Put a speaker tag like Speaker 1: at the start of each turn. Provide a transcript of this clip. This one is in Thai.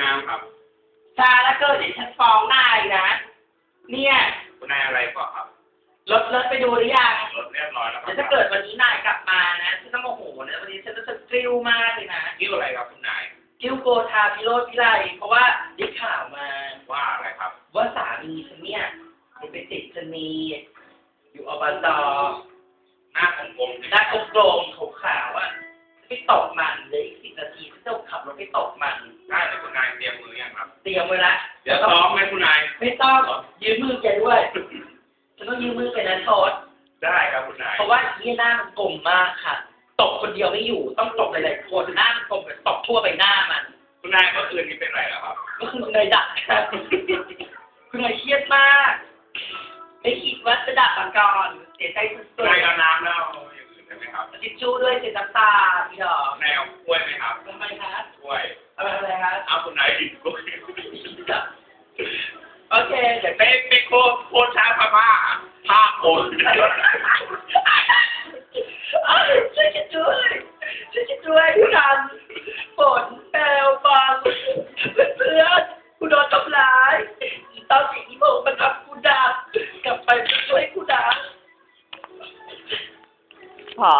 Speaker 1: นายน้ำครับ
Speaker 2: ชาแล้วเกิดเดี๋ยวฉันฟ้องนายนะ เนี่ย
Speaker 1: คุณนายอะไรก่อนครับ
Speaker 2: รถรถไปดูหรือยัง
Speaker 1: รถเรียบร้อยแล้วครั
Speaker 2: เดี๋ยวถ้าเกิดวันนี้นายกลับมานะฉันต้องโมโหนะวันนี้ฉันจะสกริวมากเลยนะ
Speaker 1: กิ้วอะไรครับคุณนาย
Speaker 2: กิ้วโกธาพิโรธพิไลเพราะว่าได้ข่าวมา
Speaker 1: ว่าอะไรครับ
Speaker 2: ว่าสามีฉันเนี่ยมันไปติดชะนีอยู่อบต
Speaker 1: หน้ากลมๆ
Speaker 2: หน้ากลม ตรียมไว้ละ
Speaker 1: เดี๋ยวซ้อมไหมคุณนาย
Speaker 2: ไม่ต้องยืมมือแกด้วยฉันต้องยืมมือแกนะโทษ
Speaker 1: ได้ครับคุณนาย
Speaker 2: เพราะว่าที่หน้ามันกลมมากค่ะ ตกคนเดียวไม่อยู่ ต้องตกหลายๆคนหน้ามันกลมแบบตกทั่วไปหน้ามัน
Speaker 1: คุณนายเมื่อคืนนี้เป็นไรแล้วครับ
Speaker 2: ก็คือคุณนายดักค่ะคุณนายเครียดมาก ไม่คิดว่าจะดักมาก่อนเสียใจสุ
Speaker 1: คุณ
Speaker 2: ด
Speaker 1: นายเอาน้ำแล้วเอาอย่างอื่นได้ไหมครับ
Speaker 2: ๆทิชชู่ด้วยเสียน้ำตาพี่ดอก
Speaker 1: คุณนายเอากล้วยไหมครับ
Speaker 2: ทำไมคะ
Speaker 1: กล้วย
Speaker 2: เอาไปทำอะไรคะ
Speaker 1: เอาคุณนายกินกล้วย
Speaker 2: โอเคเดี๋ยว
Speaker 1: ไปไปโคโคชาพม่าภาคโอน
Speaker 2: อ้าวช่วยฉันด้วยช่วยฉันด้วยพี่กันฝนแปลวฟังเพื่อนๆกูโดนทำร้ายอีตอนสีอีโมงมันทำกูดับกลับไปช่วยกูดับ
Speaker 3: พอ